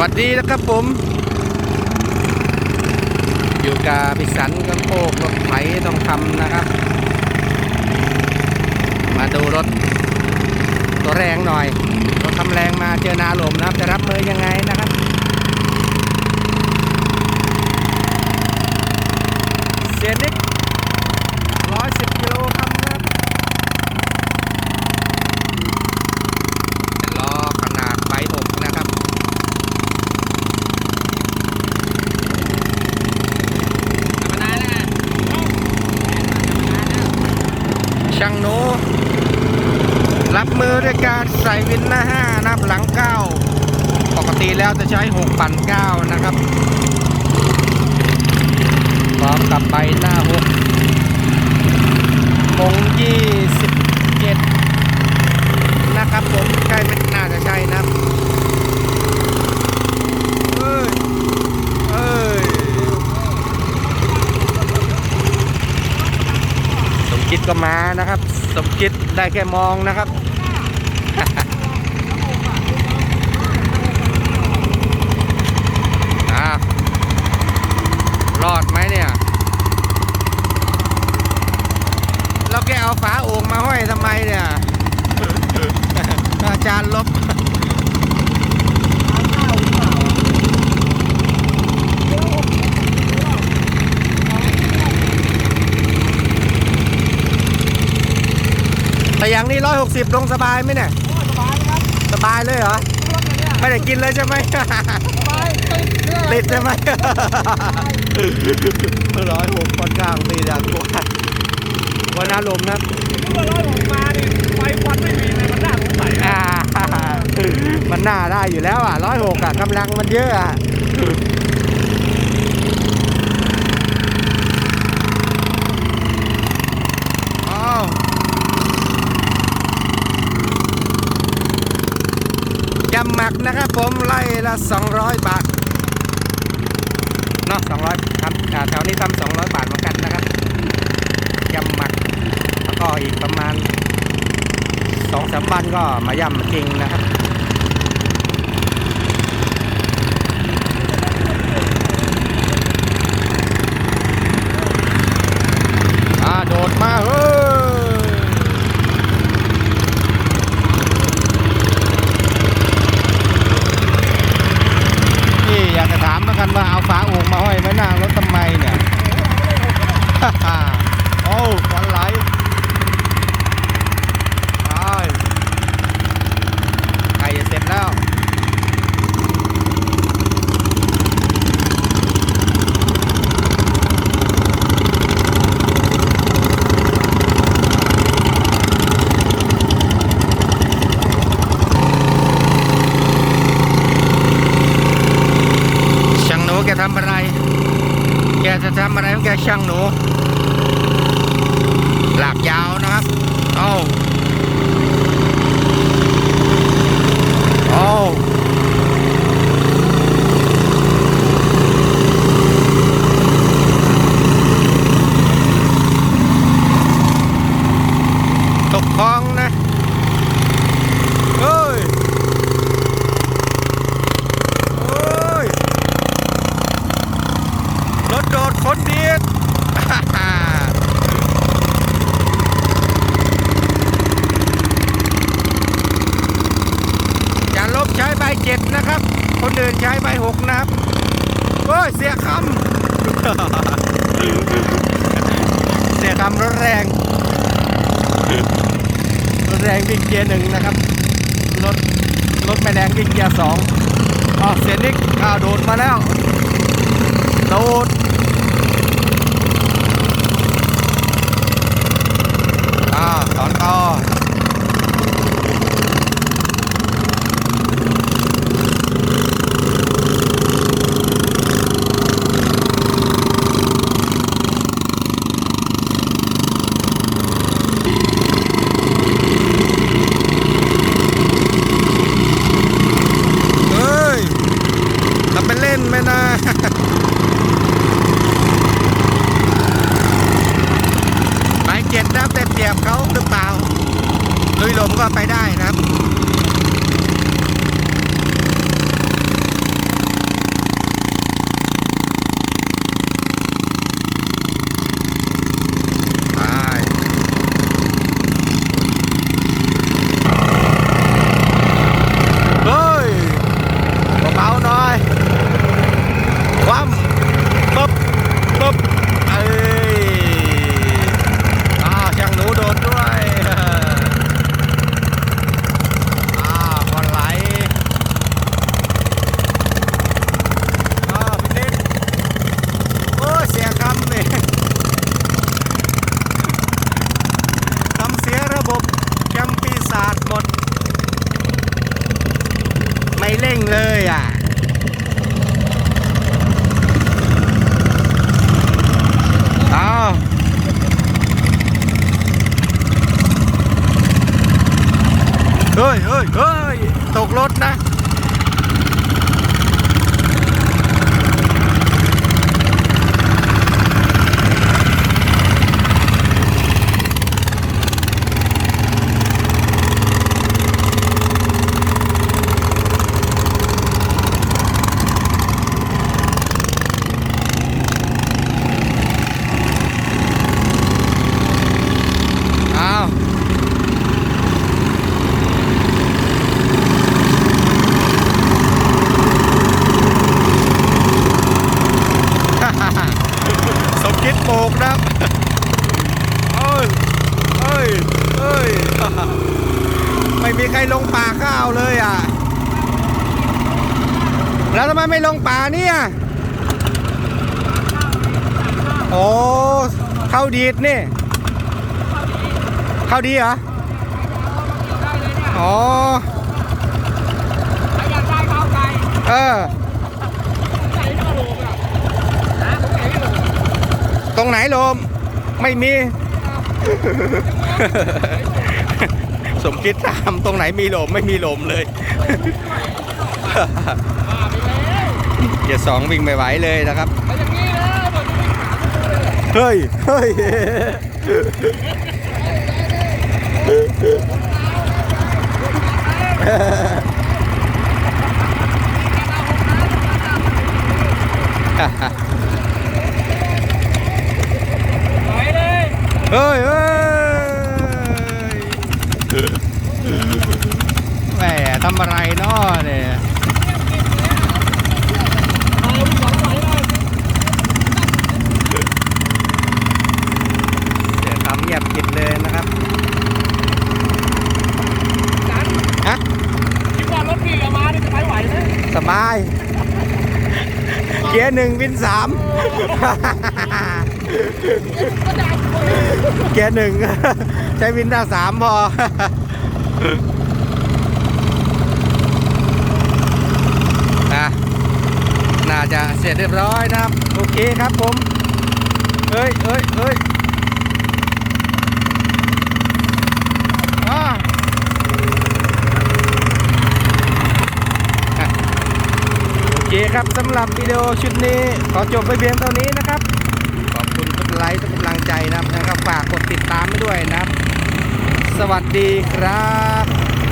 วัสดีนะครับผม อยู่กับพิสันกับโคกรถไถต้องคำนะครับ มาดูรถ ตัวแรงหน่อยรถทำแรงมาเจอนาลมนะครับ จะรับมือยังไงนะครับ เสียนิกร้อยสิบกิโลครับนะครับเป็นล้อขนาดไฟหกนะครับ ธรรมดาแล้วไง ช่างโนรับ มือด้วยการใส่วินหน้าห้านับหลังเก้าปกติแล้วจะใช้หกปั่นเก้านะครับพร้อมกับใบหน้าหกมงยี่สิบเจ็ดนะครับผมใช่ไหมน่าจะใช่นะเอ้ยเอ้ยสมคิดก็มานะครับ สมคิดได้แค่มองนะครับ รอดไหมเนี่ยแล้วแกเอาฝาโอ่งมาห้อยทำไมเนี่ย อาจารย์ลบแต่อย่างนี้ร้อยหกสิบลงสบายไหมเนี่ยส บายเลยเหรอ ไม่ได้กินเลยใช่ไหมติดใช่ไหมร้อยหกค่อนข้างตีจางกว่าวันน้ารมนะเมื่อร้อยหกมาดิไฟควันไม่มีเลยมันน่าสงสัยมันน่าได้อยู่แล้วอะร้อยหกอะกำลังมันเยอะอะ อ้าวยำหมักนะครับผมไล่ละ 200 บาทเนาะ200ทำอ่าแถวนี้ทำ200 บาทเหมือนกันนะครับยำหมักแล้วก็อีกประมาณสองสามวันก็มายำจริงนะครับอ่าโดดมาเฮ้ยนี่อยากจะถามเหมือนกันว่าเอาฝาโอ่งมาห้อยไว้หน้ารถทำไมเนี่ย โอ้ควันไหลใช่ไก่จะเสร็จแล้ว ช่างหนูแกทำอะไร แกจะ ทำอะไรของแกช่างหนู หลากยาวนะครับโอ้โอ้กคลองนะ เฮ้ยโอ้ย รถโดดคนเดียด อย่าลบใช้ใบเจ็ดนะครับ คนอื่นใช้ใบหกนะครับโอ้ยเสียคำ เสียคำรถแรงรถแรงวิ่งเกียร์หนึ่งนะครับรถรถไม่แรงวิ่งเกียร์สองออกเสียนิกอ้าวโดดมาแล้ว โดด ลุยลมก็ไปได้นะครับ เร่งเลยอะอ้าวเฮ้ยเฮ้ยเฮ้ยตกรถนะ อ้าว สมคิดโปกนะครับเอ้ยเอ้ยเอ้ยไม่มีใครลงป่าข้าวเลยอะ แล้วทำไมไม่ลงป่าเนี่ยโอ้เข้าดีดนี่เข้าดีเหรออ๋ออยากได้ข้าวไก่เออ ไก่ข้าวโลมอะนะไก่ข้าวโลม ตรงไหนลม ไม่มี สมคิดตามตรงไหนมีลมไม่มีลมเลยเกียร์สองวิ่งไม่ไหวเลยนะครับไปอย่างนี้นะบอกจะไม่ขาดเลยเฮ้ยเฮ้ยเลย เฮ้ยเฮ้ยแหมทำอะไรเนาะเนี่ยเอาลูกสองไหยเดี๋ยวทำเงียบกินเลยนะครับนั้นฮะคิดว่ารถพี่เอามานี่จะไปไหวไหมสบาย เกียร์หนึ่งวินสาม เกียร์หนึ่งใช้วินด้สามพอนะน่าจะเสร็จเรียบร้อยนะครับ โอเคครับผมเอ้ยเอ้ยเอ้ยอ่าโอเคครับสำหรับวิดีโอชุดนี้ ขอจบไปเพียงเท่านี้นะครับ ไลค์ทุกกำลังใจนะครับ ฝากกดติดตามด้วยนะครับ สวัสดีครับ